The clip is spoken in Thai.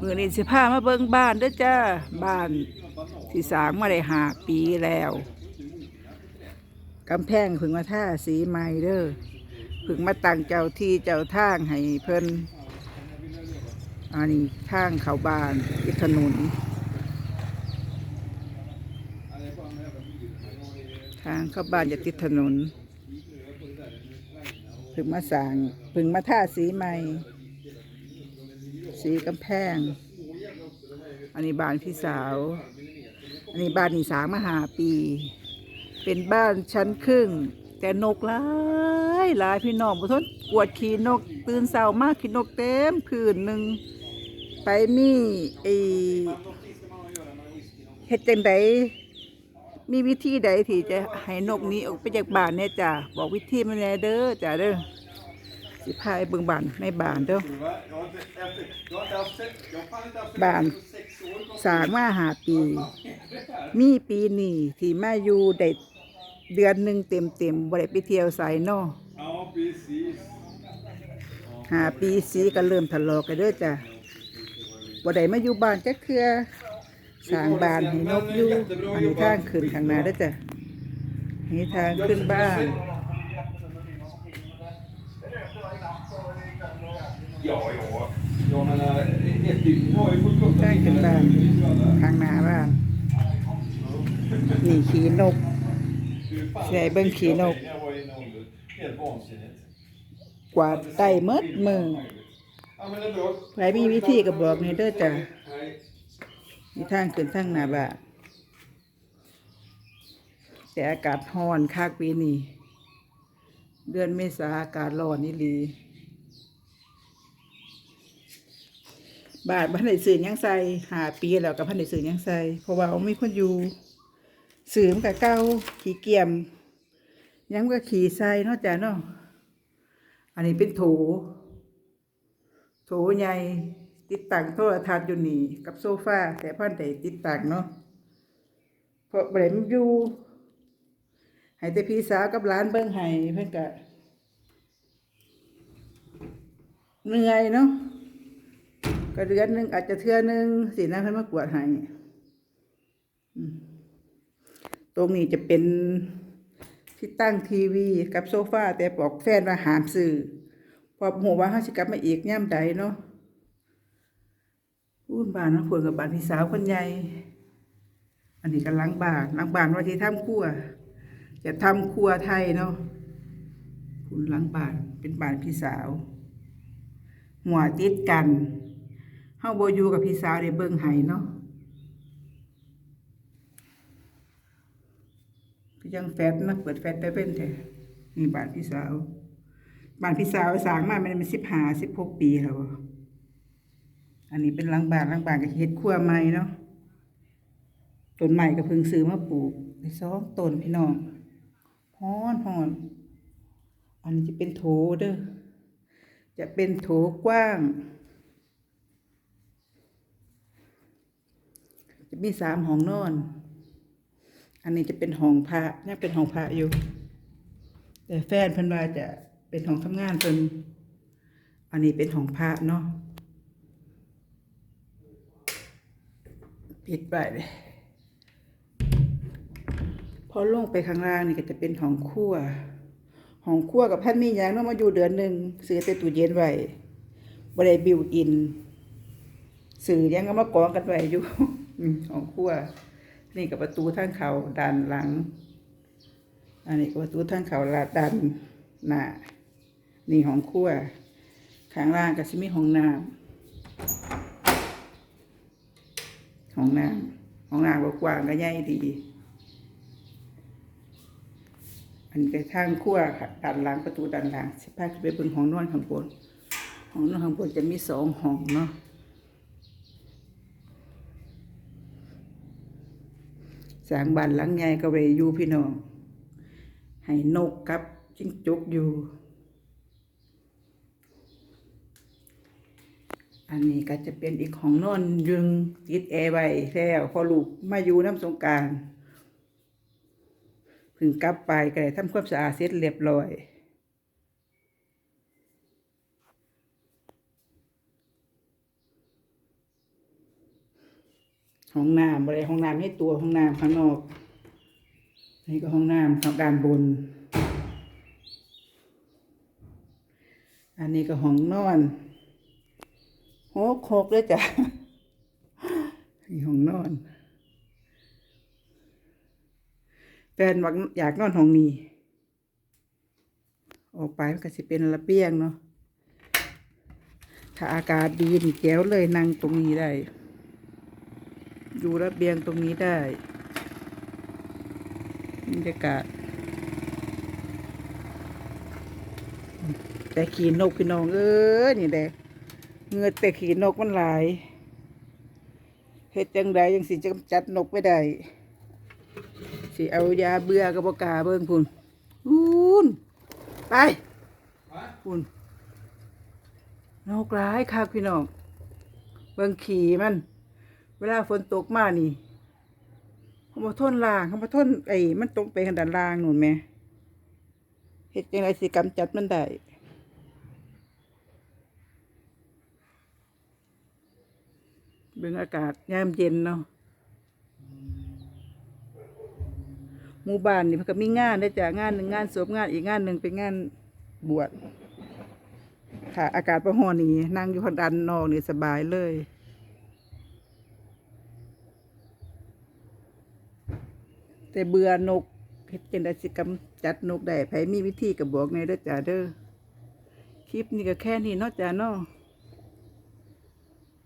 มือนี้สิพามาเบิ่งบ้านเด้อจ้าบ้านที่สร้างมาได้หาปีแล้วกำแพงเพึ่งมาท่าสีใหม่เด้อเพึ่งมาตั้งเจ้าที่เจ้าทางให้เพิ่นอันนี้ทางเข้าบ้านติดถนนทางเข้าบ้านจะติดถนนพึ่งมาสร้างพึ่งมาท่าสีใหม่ สีกำแพง อันนี้บ้านพี่สาว อันนี้บ้านนี่สามหาปี เป็นบ้านชั้นครึ่ง แต่นกหลายหลายพี่น้องบุทนกวดขี่นก ตื่นเช้ามากขี่นกเต็มพื้นหนึ่งไปมีไอเฮ็ดจังไดมีวิธีใดที่จะให้นกนี้ออกไปจากบ้านเนี่ยจ้ะบอกวิธีมันแน่เด้อจ้ะเด้อ สิพายเบิ่งบ้านในบ้านเด้อบ้านสร้างมาหาปี มีปีนี้ที่มาอยู่ได้เดือนหนึ่งเต็มเต็มบ่ได้ไปเที่ยวไสนาะ Ja, precis. หาปีสีก็เริ่มทะเลาะกันเด้อจ้ะบ่ได้มาอยู่บ้านจักเทื่อสร้างบ้านให้นกอยู่อันนี้ทางขึ้นข้างหน้าเด้อจ้ะนี่ทางขึ้นบ้าน Ja, ja. Jag menar, ett dygn har ju fått gå ทางขึ้นบ้านข้างหน้าบ้านนี่ขี่นกใส่เบิ่งขี่นก Jag var i en ålder. Helt vansinnigt. กวาดไต่เมดมือ Ja, men det är bra. ใครมีวิธีก็บอกนี่เด้อจ้ะ Nej. มีทางขึ้นทางหน้าบ้านแต่อากาศร้อนคักปีนี้ เดือนเมษาอากาศร้อนนี่ลี บาทพันได้สื่อยังใส่หาปีแล้วกับพันได้สื่อยังใส่เพราะว่าไม่คนอยู่สื่อมันกับเก้าขี่เกียมยังก็ขี่ใส่นาะจ้ะเนาะอันนี้เป็นโถโถใหญ่ติดตั้งโทรทัศน์อยู่นี่กับโซฟาแต่พันได้ติดตั้งเนาะเพราะบ่ได้มันอยู่ให้แต่พี่สาวกับหลานเบิ่งให้เพิ่อนก็เหนื่อยเนาะ ก็เดือนหนึ่งอาจจะเทื่อหนึงสินะเพิ่นมากวดให้อืมตรงนี้จะเป็นที่ตั้งทีวีกับโซฟาแต่บอกแฟนว่าหามซื้อพอหัวว่าเขาสิกลับมาอีกย่ำใดเนาะอู้นบานน้องฝนกับบานพี่สาวคนใหญ่ อันนี้ก็ล้างบานล้างบานว่าที่ทำครัว จะทำครัวไทยเนาะคุณล้างบานเป็นบานพี่สาว หัวติดกัน เฮาบ่อยู่กับพี่สาวได้เบิ่งให้เนาะก็ยังแฟดนะเปิดแฟดไปเป็นแท้นี่บ้านพี่สาวบ้านพี่สาวสร้างมามันเป็นสิบห้าสิบหกปีแล้วอันนี้เป็นหลังบ้านหลังบ้านก็เฮ็ดครัวใหม่เนาะต้นใหม่ก็เพิ่งซื้อมาปลูกได้สองต้นพี่น้องฮ้อนฮ้อนอันนี้จะเป็นโถเด้อจะเป็นโถกว้าง จะมีสามห้องนอน อันนี้จะเป็นห้องพระยังเป็นห้องพระอยู่ แต่แฟนเพิ่นว่าจะเป็นห้องทำงานเพิ่นอันนี้เป็นห้องพระเนาะปิดไปเลยพอลงไปข้างล่างนี่ก็จะเป็นห้องครัวห้องครัวกับพันมีหยังเนาะมาอยู่เดือนหนึ่งซื้อแต่ตู้เย็นไว้บ่ได้บิวอินซื้อยังก็มากองกันไว้อยู่ อืมห้องครัวนี่กับประตูทางเขาด้านหลัง อันนี้ก็ประตูทางเขาลาดดันหน้านี่ห้องครัวข้างล่างก็สิมีห้องน้ำห้องน้ำห้องน้ำก็กว้างก็ใหญ่ดี อันนี้ก็ทางครัวค่ะด้านหลังประตูด้านหลังสิพาขึ้นไปเบิ่งห้องนอนข้างบนห้องนอนข้างบนจะมีสองห้องเนาะ สร้างบ้านหลังใหญ่ก็ไปอยู่พี่น้อง ให้นกกับจิ้งจกอยู่ อันนี้ก็จะเป็นอีกของนอนยึงติดแอร์ไว้แล้วพอลูกมาอยู่น้ำสงการเพึ่งกลับไปก็ได้ทำความสะอาดเสร็จเรียบร้อย อ ห้องน้ำอะไรห้องน้ำให้ตัวห้องน้ำข้างนอก นี่ก็ห้องน้ำข้างด้านบน อันนี้ก็ห้องนอนโหโคกด้วยจ้ะนี่ห้องนอนแฟนบอกอยากนอนห้องนี้ ออกไปมันก็สิเป็นระเบียงเนาะถ้าอากาศดีนี่แก้วเลยนั่งตรงนี้ได้ อยู่ระเบียงตรงนี้ได้บรรยากาศแต่ขี่นกพี่น้องเอ้ยนี่แหละเงือแต่ขี่นกมันหลายเฮ็ดจังใดยังสิจะกำจัดนกไปได้สิเอายาเบื่อกับบกาเบิ่งพุ่นพุ่นไปพุ่นนกร้ายค่ะพี่น้องเบิ่งขี่มัน เวลาฝนตกมานี่เขามาทนล่างเขามาทนไอ้มันตกไปขนาดล่างนู่นแหม่เฮ็ดจังไดสิกำจัดมันได้เบิ่งอากาศยามเย็นเนาะหมู่บ้านนี่มันก็มีงานได้จ้ะงานหนึ่งงานศพงานอีกงานหนึ่งเป็นงานบวชค่ะ อากาศประหอนี่นั่งอยู่คนดันนอกนี่สบายเลย แต่เบื่อนกเฮ็ดจังไดสิกำจัดนกได้ไผมีวิธีก็บอกในเด้อจ้าเด้อคลิปนี้ก็แค่นี้เนาะจ้าเนาะ